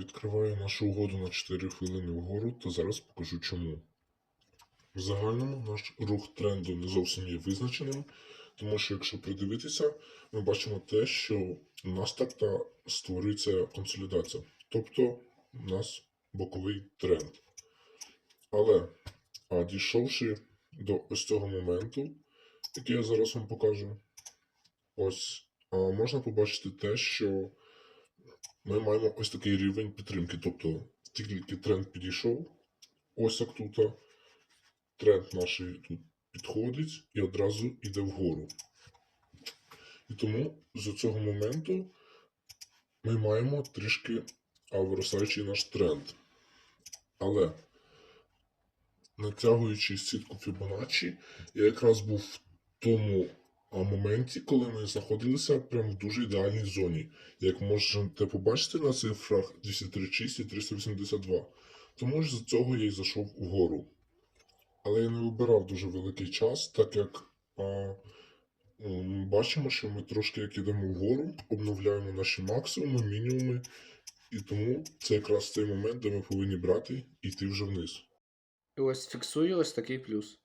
Відкриваю нашу угоду на 4 хвилини вгору та зараз покажу чому. В загальному наш рух тренду не зовсім є визначеним, тому що якщо придивитися, ми бачимо те, що у нас так та створюється консолідація. Тобто у нас боковий тренд. Але а дійшовши до ось цього моменту, який я зараз вам покажу, ось можна побачити те, що ми маємо ось такий рівень підтримки. Тобто, тільки тренд підійшов, ось як тут тренд наш тут підходить і одразу йде вгору. І тому з цього моменту ми маємо трішки а, виростаючий наш тренд. Але натягуючи сітку Fibonacci, я якраз був в тому а, моменті, коли ми знаходилися прямо в дуже ідеальній зоні. Як можете побачити на цифрах 236 і 382. Тому ж з цього я й зайшов вгору. Але я не вибирав дуже великий час, так як а, м, бачимо, що ми трошки як ідемо вгору, обновляємо наші максимуми, мінімуми. І тому це якраз той момент, де ми повинні брати і йти вже вниз. І ось фіксую ось такий плюс.